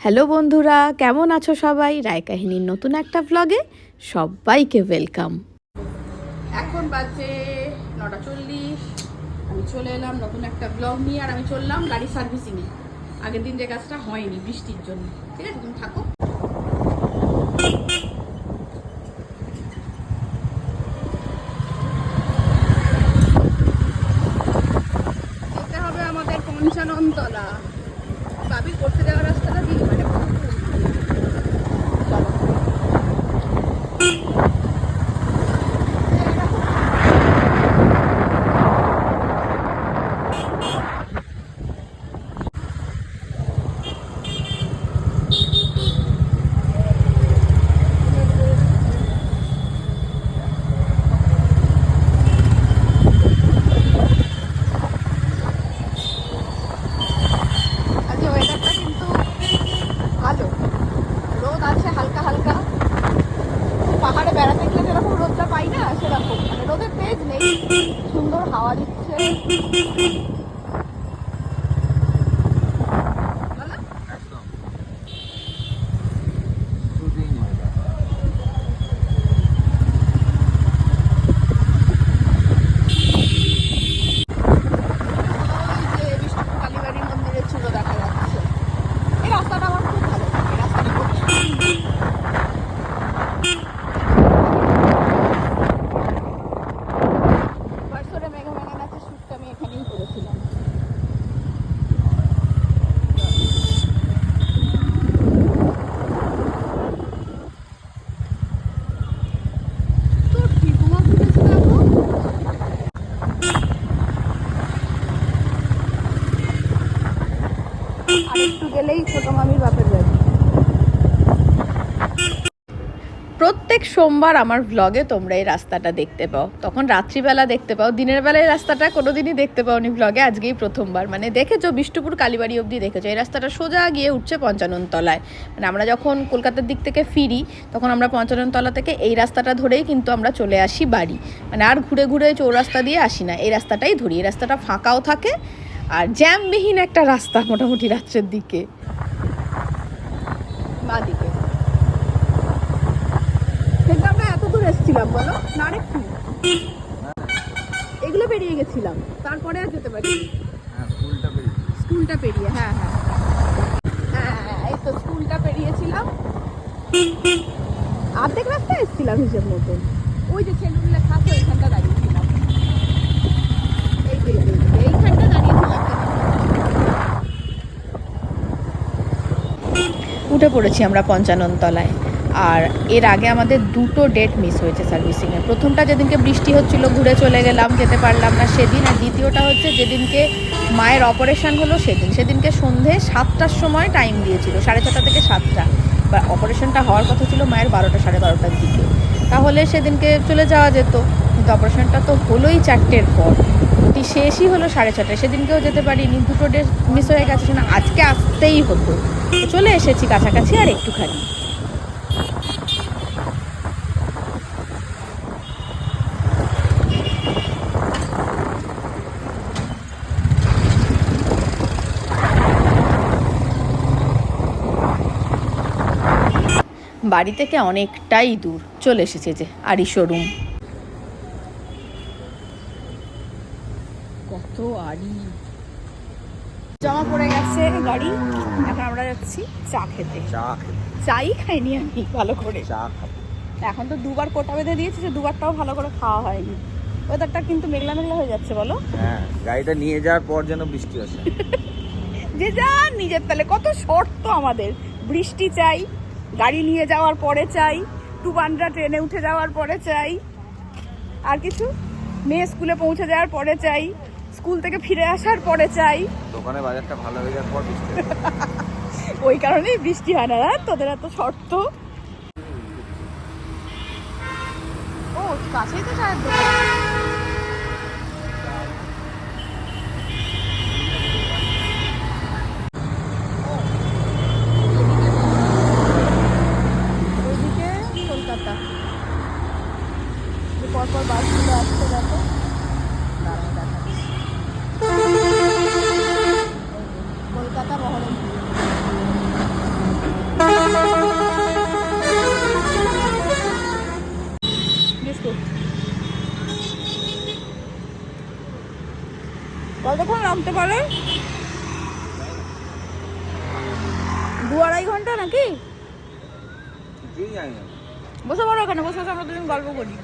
Hello বন্ধুরা, কেমন আছো সবাই? রায় কাহিনীর নতুন একটা ব্লগে সবাইকে ওয়েলকাম এখন বাজে নটা চল্লিশ। আমি চলে এলাম নতুন একটা ব্লগ নিয়ে আর আমি চললাম গাড়ি সার্ভিসিংয়ে আগের দিন যে কাজটা হয়নি বৃষ্টির জন্য। ঠিক আছে, তুমি থাকো যেতে হবে আমাদের পঞ্চাননতলা বাবি করতে যাওয়ার রাস্তাটা দিই মানে চলো আজকে ওয়েদারটা কিন্তু ভালো রোদ আছে হালকা হালকা পাহাড়ে বেড়াতে গেলে যেরকম রোদটা পাই না সেরকম মানে রোদের তেজ নেই সুন্দর হাওয়া দিচ্ছে ভালো? একদম শুটিং হয়ে যায় ওই যে বিষ্ণুপুর কালীবাড়ি মন্দিরের চূড়ো দেখা যাচ্ছে এই রাস্তাটা আমার খুব ভালো লাগে এই রাস্তাটা খুব সুন্দর। বছরে মেঘা মেঘা নাচের শ্যুটটা আমি এখানেই করেছিলাম তোর কি তোমার ফুটেছে দেখো আর একটু প্রত্যেক সোমবার আমার ভ্লগে তোমরা এই রাস্তাটা দেখতে পাও। তখন রাত্রিবেলা দেখতে পাও। দিনের বেলায় এই রাস্তাটা কোনোদিনই দেখতে পাওনি ভ্লগে আজকেই প্রথমবার। মানে দেখেছ, বিষ্ণুপুর কালীবাড়ি অবধি দেখেছ। এই রাস্তাটা সোজা গিয়ে উঠছে তলায় মানে আমরা যখন কলকাতার দিক থেকে ফিরি, তখন আমরা তলা থেকে এই রাস্তাটা ধরেই কিন্তু আমরা চলে আসি বাড়ি। মানে আর ঘুরে ঘুরে চৌরাস্তা দিয়ে আসি না। এই রাস্তাটাই ধরি। এই রাস্তাটা ফাঁকাও থাকে আর জ্যামবিহীন একটা রাস্তা মোটামুটি রাত্রের দিকে মা দিকে কিন্তু আমরা এত এসেছিলাম বলো? না আরেকটু। এগুলো পেরিয়ে গেছিলাম। তারপরে আর যেতে পারি হ্যাঁ স্কুলটা পেরিয়ে হ্যাঁ হ্যাঁ। হ্যাঁ হ্যাঁ, এই তো স্কুলটা পেরিয়েছিলাম। অর্ধেক রাস্তা এসেছিলাম হিসেব মতন। ওই যে সেলুন লেখা আছে ওইখানটা দাঁড়িয়েছিলাম। এইখানটা দাঁড়িয়েছিলাম। উঠে পড়েছি আমরা পঞ্চানন তলায় আর এর আগে আমাদের দুটো ডেট মিস হয়েছে সার্ভিসিংয়ে প্রথমটা যেদিনকে বৃষ্টি হচ্ছিল, ঘুরে চলে গেলাম, যেতে পারলাম না সেদিন। আর দ্বিতীয়টা হচ্ছে যেদিনকে মায়ের অপারেশন হলো সেদিন। সেদিনকে সন্ধে সাতটার সময় টাইম দিয়েছিল, সাড়ে ছটা থেকে সাতটা। বা অপারেশনটা হওয়ার কথা ছিল মায়ের বারোটা, সাড়ে বারোটার দিকে। তাহলে সেদিনকে চলে যাওয়া যেত। কিন্তু অপারেশনটা তো হলোই চারটের পর। ওটি শেষই হলো সাড়ে ছটায়। সেদিনকেও যেতে পারিনি। দুটো ডেট মিস হয়ে গেছে, সেজন্য আজকে আসতেই হতো। চলে এসেছি কাছাকাছি আর একটুখানি। বাড়ি থেকে অনেকটাই দূর চলে এসেছে যে আরি শোরুম কত আড়ি? জমা পড়ে গেছে গাড়ি এখন আমরা যাচ্ছি চা খেতে। চা চাই খাইনি আমি ভালো করে। চা এখন তো দুবার কোটা বেঁধে দিয়েছে যে দুবারটাও ভালো করে খাওয়া হয়নি। ওয়েদারটা কিন্তু মেঘলা মেঘলা হয়ে যাচ্ছে বলো। হ্যাঁ গাড়িটা নিয়ে যাওয়ার পর যেন বৃষ্টি আসে। যে যার নিজের তালে কত শর্ত আমাদের। বৃষ্টি চাই গাড়ি নিয়ে যাওয়ার পরে চাই টুবানরা ট্রেনে উঠে যাওয়ার পরে চাই। আর কিছু? মেয়ে স্কুলে পৌঁছে যাওয়ার পরে চাই। স্কুল থেকে ফিরে আসার পরে চাই দোকানে বাজারটা ভালো হয়ে যাওয়ার পর বৃষ্টি ওই কারণেই বৃষ্টি হয় না? তোদের এত শর্ত ও কাছেই তো চায়ের দোকান। পরপর বাসগুলো আসছে দেখো দাঁড়াও দেখাচ্ছি। কলকাতা বহরমপুর লাগতে পারে দু আড়াই ঘণ্টা নাকি? বসে পড়ো ওখানে বসে বসে আমরা দুজন গল্প করি।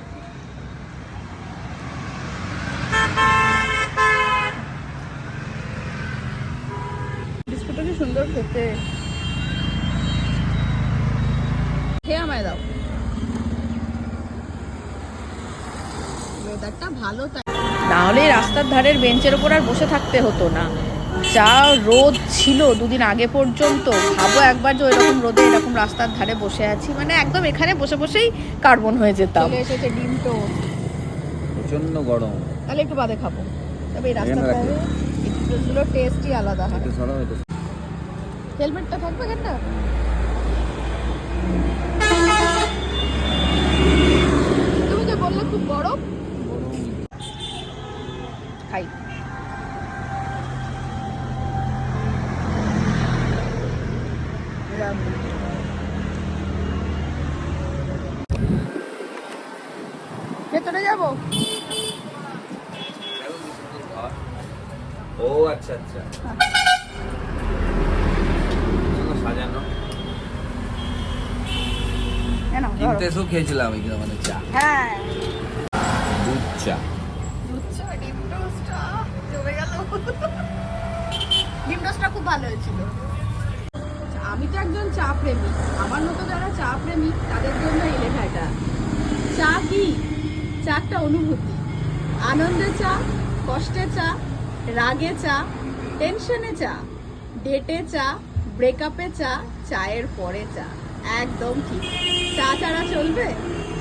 বিস্কুটটা কি সুন্দর খেতে। খেয়ে আমায় দাও। ওয়েদারটা ভালো তাই। না রাস্তার ধারের বেঞ্চের ওপর আর বসে থাকতে হতো না। যা রোদ ছিল দুদিন আগে পর্যন্ত ভাবো একবার যে ওইরকম রোদে এরকম রাস্তার ধারে বসে আছি। মানে একদম এখানে বসে বসেই কার্বন হয়ে যেতাম। এসেছে ডিম টোস্ট। প্রচণ্ড গরম। তাহলে একটু বাদে খাব। তবে এই রাস্তার ধারে এগুলো টেস্টই আলাদা হয়। হেলমেটটা থাকবে কেনটা তুমি যে বললে খুব গরম। গরম। খাই। ও আচ্ছা আচ্ছা। সাজানো। না, কিনতে এসেও খেয়েছিলাম এগুলো মানে চা। হ্যাঁ। দুধ চা। দুধ চা, ডিম টোস্ট, জমে গেল। ডিম টোস্টটা খুব ভালো হয়েছিল। আমি তো একজন চা প্রেমী। আমার মতো যারা চা প্রেমী তাদের জন্য এই লেখাটা চা কি? চা একটা অনুভূতি। আনন্দে চা কষ্টে চা রাগে চা টেনশনে চা ডেটে চা ব্রেকআপে চা চায়ের পরে চা। একদম ঠিক। চা ছাড়া চলবে?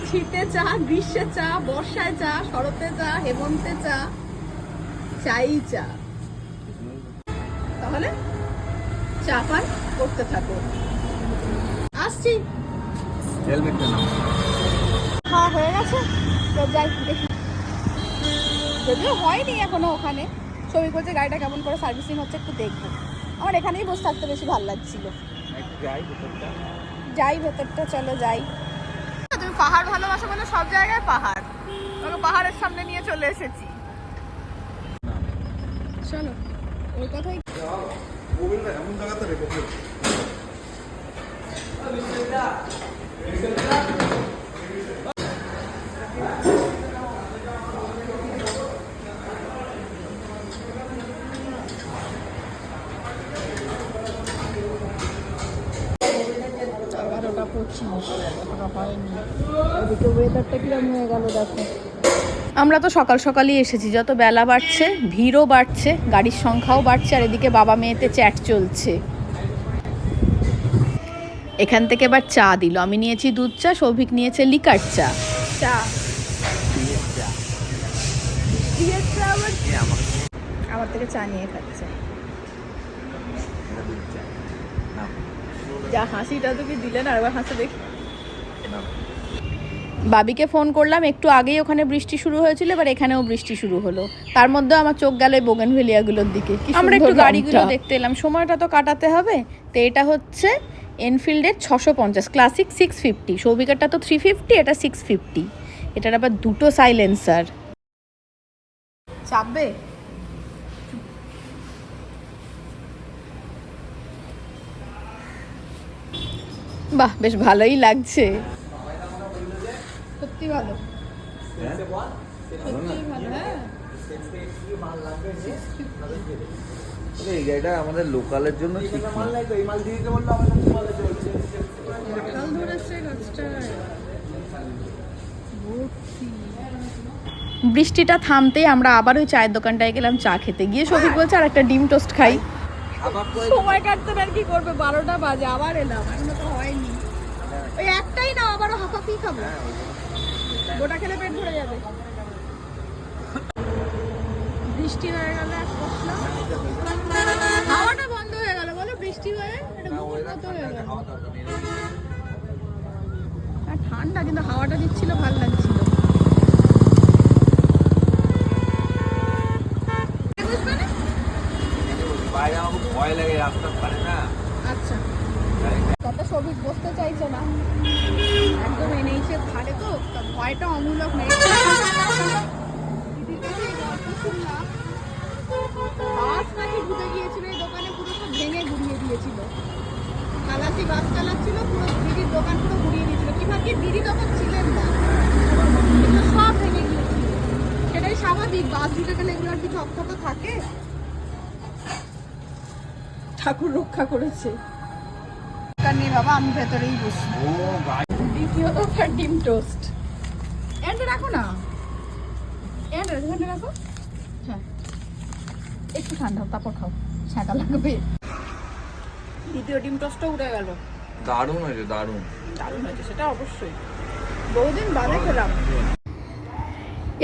শীতে চা গ্রীষ্মে চা বর্ষায় চা শরতে চা হেমন্তে চা চাই চা। তাহলে চা পান করতে থাকো। আসছি। হেলমেটটা নাও খাওয়া হয়ে গেছে। তো যাই দেখি। যদিও হয়নি এখনও ওখানে। ছবি করছে গাড়িটা কেমন করে সার্ভিসিং হচ্ছে একটু দেখব। আমার এখানেই বসে থাকতে বেশি ভালো লাগছিল। যাই ভেতরটা। চলো যাই। তুমি পাহাড় ভালোবাসো মানে সব জায়গায় পাহাড়। তোমাকে পাহাড়ের সামনে নিয়ে চলে এসেছি। চলো ওর কথাই। এগারোটা ওদিকে ওয়েদারটা কিরম আমরা তো সকাল সকালই এসেছি, যত বেলা বাড়ছে, ভিড়ও বাড়ছে, গাড়ির সংখ্যাও বাড়ছে, আর এদিকে বাবা মেয়েতে চ্যাট চলছে। এখান থেকে এবার চা দিল। আমি নিয়েছি দুধ চা সৌভিক নিয়েছে লিকার চা। চা। আমার থেকে চা নিয়ে খাচ্ছে। যা হাসিটা তুমি দিলে না এবার হাসে দেখি বাবিকে ফোন করলাম একটু আগেই ওখানে বৃষ্টি শুরু হয়েছিল এবার এখানেও বৃষ্টি শুরু হলো। তার মধ্যে আমার চোখ গেল বোগেন ভেলিয়াগুলোর দিকে। আমরা একটু গাড়িগুলো দেখতে এলাম। সময়টা তো কাটাতে হবে। তো এটা হচ্ছে এনফিল্ডের ছশো পঞ্চাশ ক্লাসিক সিক্স ফিফটি সৌভিকারটা তো থ্রি ফিফটি এটা সিক্স ফিফটি এটার আবার দুটো সাইলেন্সার চাপবে? বাহ বেশ ভালোই লাগছে। সত্যি ভালো। হ্যাঁ? হ্যাঁ। আরে এই গাড়িটা আমাদের লোকালের জন্য ঠিক বৃষ্টিটা থামতেই আমরা আবার ওই চায়ের দোকানটায় গেলাম চা খেতে। গিয়ে সফিক বলছে আর একটা ডিম টোস্ট খাই। সময় কাটতে আর কি করবে? বারোটা বাজে আবার এলাম। একটাই না আবারও হাফাফি খাব। গোটা খেলে পেট ভরে যাবে। বৃষ্টি হয়ে গেল এক পশলা। হাওয়াটা বন্ধ হয়ে গেল বলো বৃষ্টি হয়ে এটা বুকুর মতো হয়ে গেল। ঠান্ডা কিন্তু হাওয়াটা দিচ্ছিল ভালো লাগছিল কোভিড বসতে চাইছে না। একদম এনএইচের ধারে তো ভয়টা অমূলক নেই। শুনলাম। বাস নাকি ঢুকে গিয়েছিল, এই দোকানে পুরো সব ভেঙে ঘুরিয়ে দিয়েছিল। খালাসি বাস চালাচ্ছিল, পুরো দিদির দোকান পুরো ঘুরিয়ে দিয়েছিল। কি ভাগ্যে দিদি তখন ছিলেন না? সব ভেঙে গিয়েছিল। সেটাই স্বাভাবিক, বাস ঢুকে গেলে এগুলোর কিছু অক্ষত থাকে? ঠাকুর রক্ষা করেছে। দরকার নেই বাবা আমি ভেতরেই বসি। দ্বিতীয় দফার ডিম টোস্ট। এন্ডে রাখো না। এন্ডে এখানে রাখো। হ্যাঁ একটু ঠান্ডা হোক, তারপর খাও। ছাঁকা লাগবে। দ্বিতীয় ডিম টোস্টও উঠে গেল। দারুণ হয়েছে দারুণ। দারুণ হয়েছে সেটা অবশ্যই। বহুদিন বাদে খেলাম।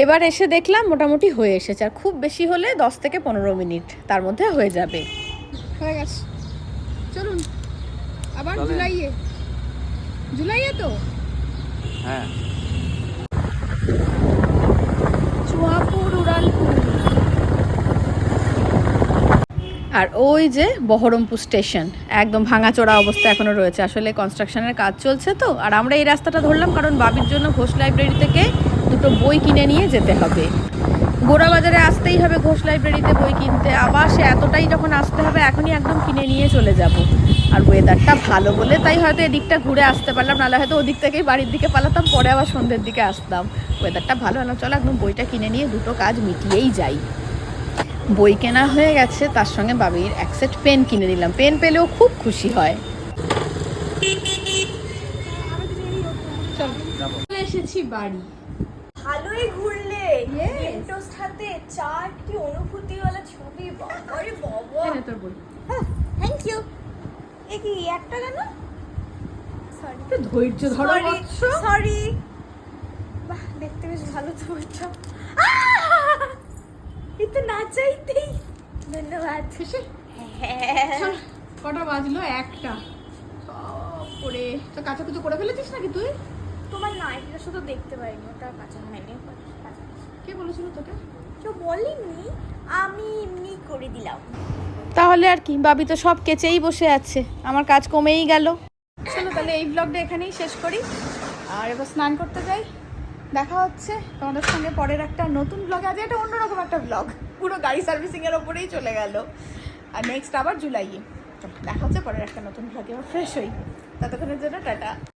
এবার এসে দেখলাম মোটামুটি হয়ে এসেছে আর খুব বেশি হলে দশ থেকে পনেরো মিনিট তার মধ্যে হয়ে যাবে। হয়ে গেছে। চলুন। আবার জুলাইয়ে? জুলাইয়ে তো? হ্যাঁ। চুয়াপুর উড়ালপুর। আর ওই যে বহরমপুর স্টেশন একদম ভাঙাচোরা অবস্থা এখনও রয়েছে। আসলে কনস্ট্রাকশনের কাজ চলছে তো আর আমরা এই রাস্তাটা ধরলাম কারণ বাবির জন্য ঘোষ লাইব্রেরি থেকে দুটো বই কিনে নিয়ে যেতে হবে। গোড়া বাজারে আসতেই হবে ঘোষ লাইব্রেরিতে বই কিনতে। আবার সে এতটাই যখন আসতে হবে এখনই একদম কিনে নিয়ে চলে যাব। আর ওয়েদারটা ভালো বলে তাই হয়তো এদিকটা ঘুরে আসতে পারলাম নাহলে হয়তো ওদিক থেকেই বাড়ির দিকে পালাতাম পরে আবার সন্ধ্যের দিকে আসতাম। ওয়েদারটা ভালো হলো চলো একদম বইটা কিনে নিয়ে দুটো কাজ মিটিয়েই যাই। বই কেনা হয়ে গেছে তার সঙ্গে বাবির এক সেট পেন কিনে নিলাম। পেন পেলেও খুব খুশি হয়। এসেছি বাড়ি। ভালোই ঘুরলে। টোস্ট হাতে চাট কি অনুভূতিওয়ালা ছবি বাবারে বাবা। এনে তোর বই। থ্যাংক ইউ এ কি একটা কেন? সরি একটু ধৈর্য ধরো সরি বাহ দেখতে বেশ ভালো তো বইটা। এই তো না চাইতেই। ধন্যবাদ। শেষে? হ্যাঁ। কটা বাজলো? একটা। করে তো কাচাকুচো করে ফেলেছিস নাকি তুই? তোমার নাইটিটা শুধু দেখতে পাইনি ওটা কাঁচা হয়নি কাঁচা। কে বলেছিল তোকে? কেউ বলেনি আমি এমনি করে দিলাম। তাহলে আর কি বাবি তো সব কেচেই বসে আছে আমার কাজ কমেই গেল। চলো তাহলে এই ব্লগটা এখানেই শেষ করি। আর এবার স্নান করতে যাই। দেখা হচ্ছে তোমাদের সঙ্গে পরের একটা নতুন ব্লগ আজ একটা অন্যরকম একটা ব্লগ পুরো গাড়ি সার্ভিসিং এর ওপরেই চলে গেল। আর নেক্সট আবার জুলাইয়ে। দেখা হচ্ছে পরের একটা নতুন ব্লগে ফ্রেশ হই। ততক্ষণের জন্য টাটা।